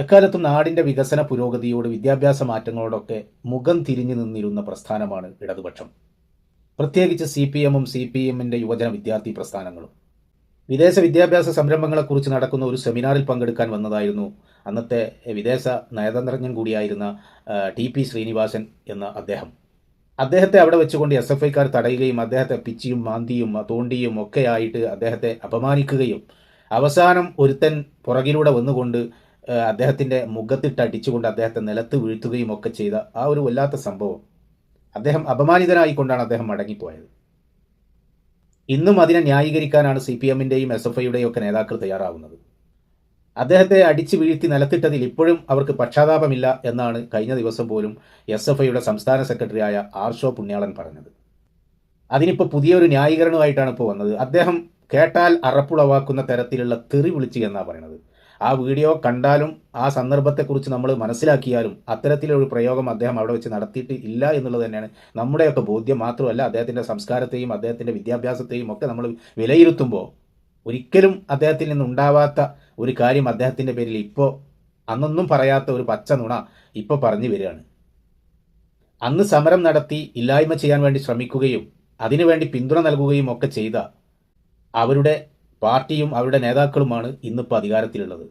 എക്കാലത്തും നാടിന്റെ വികസന പുരോഗതിയോട് വിദ്യാഭ്യാസ മാറ്റങ്ങളോടൊക്കെ മുഖം തിരിഞ്ഞു നിന്നിരുന്ന പ്രസ്ഥാനമാണ് ഇടതുപക്ഷം. പ്രത്യേകിച്ച് സി പി എമ്മും സി പി എമ്മിന്റെ യുവജന വിദ്യാർത്ഥി പ്രസ്ഥാനങ്ങളും. വിദേശ വിദ്യാഭ്യാസ സംരംഭങ്ങളെക്കുറിച്ച് നടക്കുന്ന ഒരു സെമിനാറിൽ പങ്കെടുക്കാൻ വന്നതായിരുന്നു അന്നത്തെ വിദേശ നയതന്ത്രജ്ഞൻ കൂടിയായിരുന്ന ടി പി ശ്രീനിവാസൻ എന്ന അദ്ദേഹം. അദ്ദേഹത്തെ അവിടെ വെച്ചുകൊണ്ട് എസ് എഫ് ഐക്കാർ തടയുകയും അദ്ദേഹത്തെ പിച്ചിയും മാന്തിയും തോണ്ടിയും ഒക്കെയായിട്ട് അദ്ദേഹത്തെ അപമാനിക്കുകയും അവസാനം ഒരുത്തൻ പുറകിലൂടെ വന്നുകൊണ്ട് ആ, അദ്ദേഹത്തിന്റെ മുഖത്തിട്ട് അടിച്ചുകൊണ്ട് അദ്ദേഹത്തെ നിലത്ത് വീഴ്ത്തുകയും ഒക്കെ ചെയ്ത ആ ഒരു വല്ലാത്ത സംഭവം. അദ്ദേഹം അപമാനിതനായിക്കൊണ്ടാണ് അദ്ദേഹം മടങ്ങിപ്പോയത്. ഇന്നും അതിനെ ന്യായീകരിക്കാനാണ് സി പി എമ്മിന്റെയും എസ് എഫ് ഐയുടെയും ഒക്കെ നേതാക്കൾ തയ്യാറാവുന്നത്. അദ്ദേഹത്തെ അടിച്ചു വീഴ്ത്തി നിലത്തിട്ടതിൽ ഇപ്പോഴും അവർക്ക് പക്ഷാതാപമില്ല എന്നാണ് കഴിഞ്ഞ ദിവസം പോലും എസ് എഫ് ഐയുടെ സംസ്ഥാന സെക്രട്ടറിയായ ആർഷോ പുണ്യാളൻ പറഞ്ഞത്. അതിനിപ്പോൾ പുതിയൊരു ന്യായീകരണമായിട്ടാണ് ഇപ്പോൾ വന്നത്. അദ്ദേഹം കേട്ടാൽ അറപ്പുളവാക്കുന്ന തരത്തിലുള്ള തെറി വിളിച്ചു എന്നാണ് പറയുന്നത് ആ വീഡിയോ കണ്ടാലും ആ സന്ദർഭത്തെക്കുറിച്ച് നമ്മൾ മനസ്സിലാക്കിയാലും അത്തരത്തിലൊരു പ്രയോഗം അദ്ദേഹം അവിടെ വെച്ച് നടത്തിയിട്ട് ഇല്ല എന്നുള്ളത് തന്നെയാണ്. നമ്മുടെയൊക്കെ ബോധ്യം മാത്രമല്ല അദ്ദേഹത്തിന്റെ സംസ്കാരത്തെയും അദ്ദേഹത്തിന്റെ വിദ്യാഭ്യാസത്തെയും ഒക്കെ നമ്മൾ വിലയിരുത്തുമ്പോൾ ഒരിക്കലും അദ്ദേഹത്തിൽ നിന്നുണ്ടാവാത്ത ഒരു കാര്യം അദ്ദേഹത്തിന്റെ പേരിൽ ഇപ്പോൾ അന്നൊന്നും പറയാത്ത ഒരു പച്ച നുണ ഇപ്പോൾ പറഞ്ഞു വരികയാണ്. അന്ന് സമരം നടത്തി ഇല്ലായ്മ ചെയ്യാൻ വേണ്ടി ശ്രമിക്കുകയും അതിനുവേണ്ടി പിന്തുണ നൽകുകയും ഒക്കെ ചെയ്ത അവരുടെ പാർട്ടിയും അവരുടെ നേതാക്കളുമാണ് ഇന്നിപ്പോൾ അധികാരത്തിലുള്ളത്.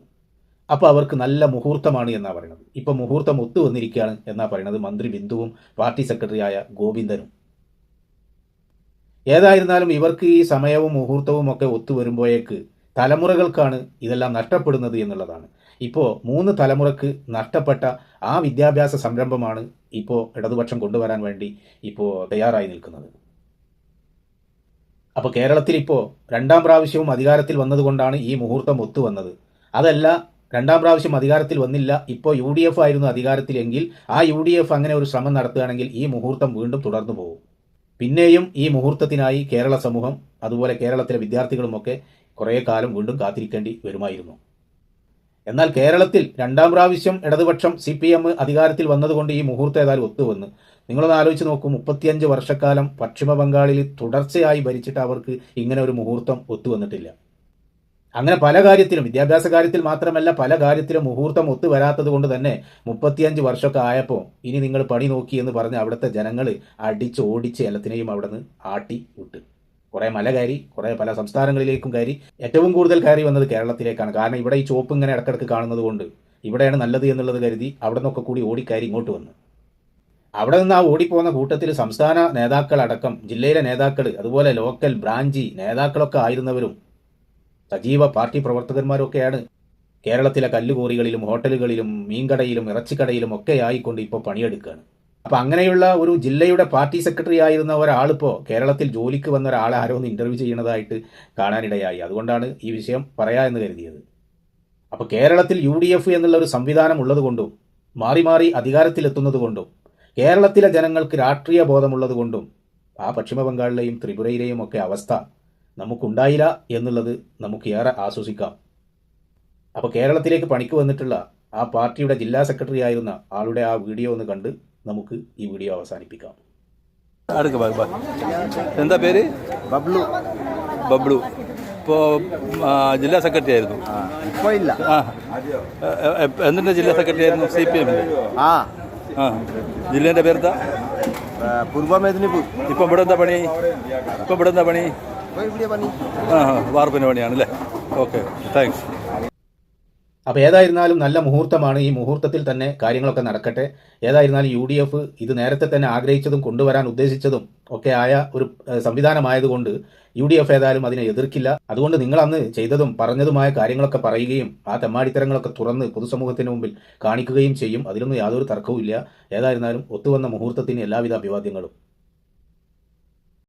അപ്പോൾ അവർക്ക് നല്ല മുഹൂർത്തമാണ് എന്നാണ് പറയുന്നത് ഇപ്പോൾ മുഹൂർത്തം ഒത്തു വന്നിരിക്കുകയാണ് എന്നാണ് പറയുന്നത് മന്ത്രി ബിന്ദുവും പാർട്ടി സെക്രട്ടറിയായ ഗോവിന്ദനും. ഏതായിരുന്നാലും ഇവർക്ക് ഈ സമയവും മുഹൂർത്തവും ഒക്കെ ഒത്തു വരുമ്പോഴേക്ക് തലമുറകൾക്കാണ് ഇതെല്ലാം നഷ്ടപ്പെടുന്നത് എന്നുള്ളതാണ്. ഇപ്പോൾ മൂന്ന് തലമുറയ്ക്ക് നഷ്ടപ്പെട്ട ആ വിദ്യാഭ്യാസ സംരംഭമാണ് ഇപ്പോൾ ഇടതുപക്ഷം കൊണ്ടുവരാൻ വേണ്ടി ഇപ്പോൾ തയ്യാറായി നിൽക്കുന്നത്. അപ്പോൾ കേരളത്തിൽ ഇപ്പോൾ രണ്ടാം പ്രാവശ്യവും അധികാരത്തിൽ വന്നതുകൊണ്ടാണ് ഈ മുഹൂർത്തം ഒത്തു വന്നത് അതല്ല രണ്ടാം പ്രാവശ്യം അധികാരത്തിൽ വന്നില്ല. ഇപ്പോൾ യു ഡി എഫ് ആയിരുന്നു അധികാരത്തിലെങ്കിൽ ആ യു ഡി എഫ് അങ്ങനെ ഒരു ശ്രമം നടത്തുകയാണെങ്കിൽ ഈ മുഹൂർത്തം വീണ്ടും തുടർന്നു പോകും. പിന്നെയും ഈ മുഹൂർത്തത്തിനായി കേരള സമൂഹം അതുപോലെ കേരളത്തിലെ വിദ്യാർത്ഥികളുമൊക്കെ കുറേ കാലം വീണ്ടും കാത്തിരിക്കേണ്ടി വരുമായിരുന്നു. എന്നാൽ കേരളത്തിൽ രണ്ടാം പ്രാവശ്യം ഇടതുപക്ഷം സി പി എം അധികാരത്തിൽ വന്നതുകൊണ്ട് ഈ മുഹൂർത്തം ഏതായാലും ഒത്തുവന്ന്. നിങ്ങളൊന്ന് ആലോചിച്ച് നോക്കൂ മുപ്പത്തിയഞ്ച് വർഷക്കാലം പശ്ചിമ ബംഗാളിൽ തുടർച്ചയായി ഭരിച്ചിട്ട് അവർക്ക് ഇങ്ങനെ ഒരു മുഹൂർത്തം ഒത്തുവന്നിട്ടില്ല. അങ്ങനെ പല കാര്യത്തിലും വിദ്യാഭ്യാസ കാര്യത്തിൽ മാത്രമല്ല പല കാര്യത്തിലും മുഹൂർത്തം ഒത്തു വരാത്തത് കൊണ്ട് തന്നെ മുപ്പത്തിയഞ്ച് വർഷമൊക്കെ ആയപ്പോൾ ഇനി നിങ്ങൾ പണി നോക്കി എന്ന് പറഞ്ഞ് അവിടുത്തെ ജനങ്ങൾ അടിച്ച് ഓടിച്ച് എല്ലാത്തിനെയും അവിടെ നിന്ന് ആട്ടി വിട്ട്. കുറേ മല കയറി കുറേ പല സംസ്ഥാനങ്ങളിലേക്കും കയറി. ഏറ്റവും കൂടുതൽ കയറി വന്നത് കേരളത്തിലേക്കാണ്. കാരണം ഇവിടെ ഈ ചോപ്പ് ഇങ്ങനെ ഇടക്കിടക്ക് കാണുന്നത് കൊണ്ട് ഇവിടെയാണ് നല്ലത് എന്നുള്ളത് കരുതി അവിടെ നിന്നൊക്കെ കൂടി ഓടിക്കയറി ഇങ്ങോട്ട് വന്നു. അവിടെ നിന്ന് ആ ഓടിപ്പോകുന്ന കൂട്ടത്തിൽ സംസ്ഥാന നേതാക്കളടക്കം ജില്ലയിലെ നേതാക്കൾ അതുപോലെ ലോക്കൽ ബ്രാഞ്ചി നേതാക്കളൊക്കെ ആയിരുന്നവരും സജീവ പാർട്ടി പ്രവർത്തകന്മാരൊക്കെയാണ്. കേരളത്തിലെ കല്ലുകോറികളിലും ഹോട്ടലുകളിലും മീൻകടയിലും ഇറച്ചിക്കടയിലും ഒക്കെ ആയിക്കൊണ്ട് ഇപ്പോൾ പണിയെടുക്കുകയാണ്. അപ്പൊ അങ്ങനെയുള്ള ഒരു ജില്ലയുടെ പാർട്ടി സെക്രട്ടറി ആയിരുന്ന ഒരാളിപ്പോൾ കേരളത്തിൽ ജോലിക്ക് വന്ന ഒരാളെ ആരോ ഒന്ന് ചെയ്യുന്നതായിട്ട് കാണാനിടയായി. അതുകൊണ്ടാണ് ഈ വിഷയം പറയാ എന്ന് കരുതിയത്. അപ്പൊ കേരളത്തിൽ യു ഡി എഫ് എന്നുള്ള ഒരു സംവിധാനം ഉള്ളതുകൊണ്ടും മാറി മാറി അധികാരത്തിലെത്തുന്നത് കൊണ്ടും കേരളത്തിലെ ജനങ്ങൾക്ക് രാഷ്ട്രീയ ബോധമുള്ളത് കൊണ്ടും ആ പശ്ചിമ ബംഗാളിലെയും ത്രിപുരയിലെയും ഒക്കെ അവസ്ഥ നമുക്കുണ്ടായില്ല എന്നുള്ളത് നമുക്ക് ഏറെ ആശ്വസിക്കാം. അപ്പോൾ കേരളത്തിലേക്ക് പണിക്ക് വന്നിട്ടുള്ള ആ പാർട്ടിയുടെ ജില്ലാ സെക്രട്ടറി ആയിരുന്ന ആളുടെ ആ വീഡിയോ ഒന്ന് കണ്ട് നമുക്ക് ഈ വീഡിയോ അവസാനിപ്പിക്കാം. എന്താ പേര്? ബബ്ലു. ബബ്ലു. ഇപ്പോ ജില്ലാ സെക്രട്ടറി ആയിരുന്നു. ഇപ്പോ ഇല്ല. ആ എ- എ- എന്തിന്റെ ജില്ലാ സെക്രട്ടറി ആയിരുന്നു? സി പി എമ്മിന്റെ ആ. ആ ജില്ലേന്റെ പേരെന്താ? പൂർവ മേദിനിപൂർ ഇപ്പം ഇവിടെ എന്താ പണി? ഇപ്പം ഇവിടെ എന്താ പണി? ആ ആ, വാർപ്പിന്റെ പണിയാണല്ലേ? Okay thanks. അപ്പോൾ ഏതായിരുന്നാലും നല്ല മുഹൂർത്തമാണ് ഈ മുഹൂർത്തത്തിൽ തന്നെ കാര്യങ്ങളൊക്കെ നടക്കട്ടെ. ഏതായിരുന്നാലും യു ഡി എഫ് ഇത് നേരത്തെ തന്നെ ആഗ്രഹിച്ചതും കൊണ്ടുവരാൻ ഉദ്ദേശിച്ചതും ഒക്കെ ആയ ഒരു സംവിധാനമായതുകൊണ്ട് യു ഡി എഫ് ഏതായാലും അതിനെ എതിർക്കില്ല. അതുകൊണ്ട് നിങ്ങൾ അന്ന് ചെയ്തതും പറഞ്ഞതുമായ കാര്യങ്ങളൊക്കെ പറയുകയും ആ തെമ്മാടിത്തരങ്ങളൊക്കെ തുറന്ന് പൊതുസമൂഹത്തിന് മുമ്പിൽ കാണിക്കുകയും ചെയ്യും. അതിലൊന്നും യാതൊരു തർക്കവും ഇല്ല ഏതായിരുന്നാലും ഒത്തുവന്ന മുഹൂർത്തത്തിന് എല്ലാവിധ അഭിവാദ്യങ്ങളും.